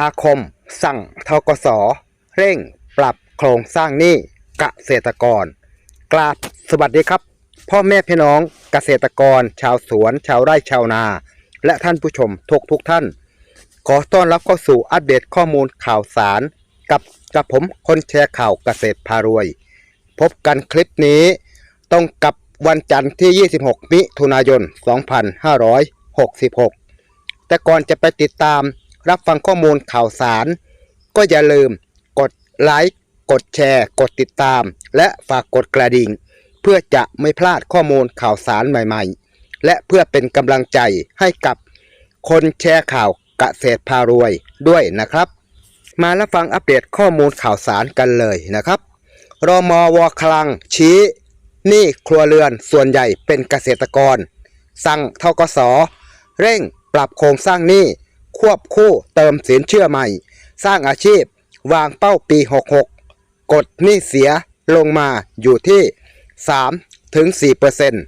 อาคม สั่งทกสเร่งปรับโครงสร้างหนี้เกษตรกร กราบสวัสดีครับ พ่อแม่พี่น้องเกษตรกร ชาวสวน ชาวไร่ชาวนา และท่านผู้ชมทุกทุกท่าน ขอต้อนรับเข้าสู่อัปเดตข้อมูลข่าวสาร กับกับผมคนแชร์ข่าวเกษตรพารวย พบกันคลิปนี้ตรงกับวันจันทร์ที่ 26 มิถุนายน 2566 แต่ก่อนจะไปติดตาม รับฟังข้อมูลข่าวสาร ก็อย่าลืมกดไลค์กดแชร์ กดติดตาม และฝากกดกระดิ่ง เพื่อจะไม่พลาดข้อมูลข่าวสารใหม่ๆ และเพื่อเป็นกำลังใจให้กับคนแชร์ข่าวเกษตรพารวยด้วยนะครับ มารับฟังอัปเดตข้อมูลข่าวสารกันเลยนะครับรมวคลังชี้หนี้ครัวเรือนส่วนใหญ่เป็นเกษตรกร สั่งทกสเร่งปรับโครงสร้างหนี้ ควบคู่เติมสินเชื่อใหม่ สร้างอาชีพ วางเป้าปี 66 กดหนี้เสียลงมาอยู่ที่ 3 ถึง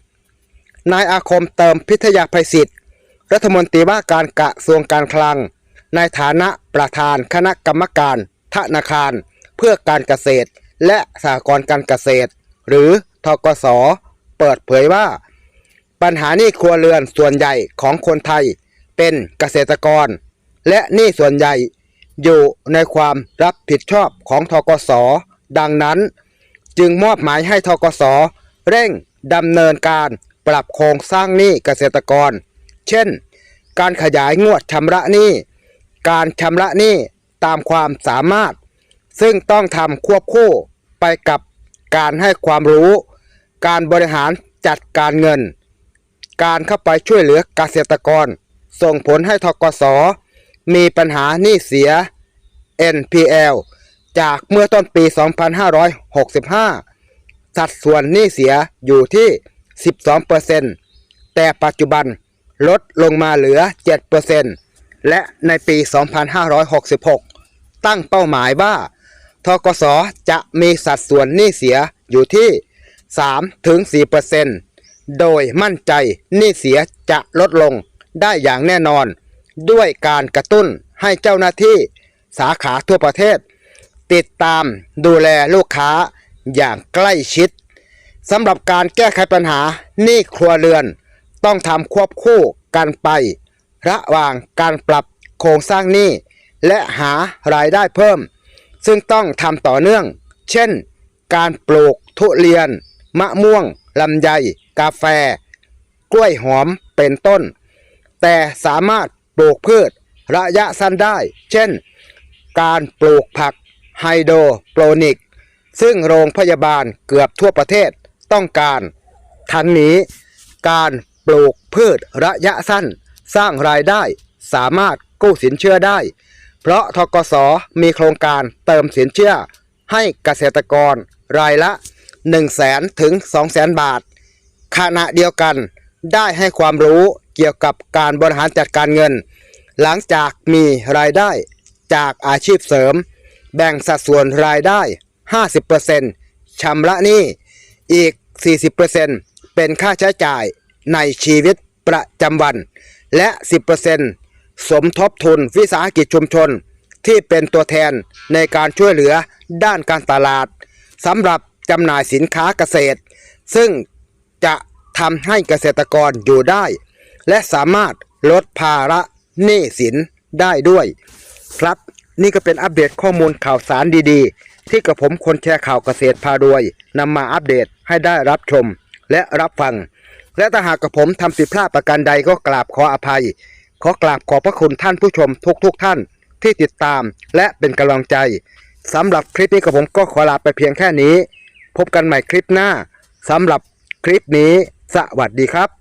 4%นายอาคมเติมพิทยาภัยศิษย์รัฐมนตรีว่าการกระทรวงการคลัง ในฐานะประธานคณะกรรมการธนาคาร เพื่อการเกษตร และสหกรณ์การเกษตร หรือทกส เปิดเผยว่า ปัญหาหนี้ครัวเรือนส่วนใหญ่ของคนไทย เป็นเกษตรกร และหนี้ส่วนใหญ่อยู่ในความรับผิดชอบของทกส ดังนั้น จึงมอบหมายให้ทกส เร่งดำเนินการปรับโครงสร้างหนี้เกษตรกร เช่น การขยายงวดชำระหนี้ การชำระหนี้ตามความสามารถ ซึ่งต้องทำควบคู่ไปกับการให้ความรู้ การบริหารจัดการเงิน การเข้าไปช่วยเหลือเกษตรกร ส่งผลให้ทกส มีปัญหาหนี้เสีย NPL จากเมื่อต้นปี 2565 สัดส่วนหนี้เสียอยู่ที่ 12%แต่ปัจจุบันลดลงมาเหลือ 7%และในปี 2566 ตั้งเป้าหมายว่าทกสจะมีสัดส่วนหนี้เสียอยู่ที่ 3-4%โดยมั่นใจหนี้เสียจะลดลงได้อย่างแน่นอน ด้วยการกระตุ้นให้เจ้าหน้าที่สาขาทั่วประเทศ ติดตามดูแลลูกค้าอย่างใกล้ชิดสำหรับการแก้ไขปัญหาหนี้ครัวเรือน ต้องทำควบคู่กันไป ระหว่างการปรับโครงสร้างหนี้ และหารายได้เพิ่ม ซึ่งต้องทำต่อเนื่อง เช่น การปลูกทุเรียน มะม่วงลำไย กาแฟ กล้วยหอมเป็นต้น แต่สามารถ ปลูกพืชระยะสั้นได้ เช่น การปลูกผักไฮโดรโปรนิก ซึ่งโรงพยาบาลเกือบทั่วประเทศต้องการ ทั้งนี้ การปลูกพืชระยะสั้น สร้างรายได้สามารถกู้สินเชื่อได้ เพราะทกสมีโครงการเติมสินเชื่อ ให้เกษตรกรรายละ 1 0 0 0 0แสนถึง2 0 0แสนบาท ขณะเดียวกันได้ให้ความรู้ เกี่ยวกับการบริหารจัดการเงิน หลังจากมีรายได้จากอาชีพเสริม แบ่งสัดส่วนรายได้ 50%ชำระหนี้อีก 40%เป็นค่าใช้จ่ายในชีวิตประจำวัน และ 10%สมทบทุนวิสาหกิจชุมชน ที่เป็นตัวแทนในการช่วยเหลือด้านการตลาดสำหรับจำหน่ายสินค้าเกษตร ซึ่งจะทำให้เกษตรกรอยู่ได้ และสามารถลดภาระหนี้สินได้ด้วย ครับนี่ก็เป็นอัปเดตข้อมูลข่าวสารดีๆ ที่กระผมคนแชร์ข่าวเกษตรพารวยนำมาอัปเดตให้ได้รับชม และรับฟัง และถ้าหากกระผมทำผิดพลาดประการใดก็กราบขออภัย ขอกราบขอบพระคุณท่านผู้ชมทุกๆทท่าน ที่ติดตามและเป็นกำลังใจสำหรับคลิปนี้กระผมก็ขอลาไปเพียงแค่นี้ พบกันใหม่คลิปหน้าสำหรับคลิปนี้ สวัสดีครับ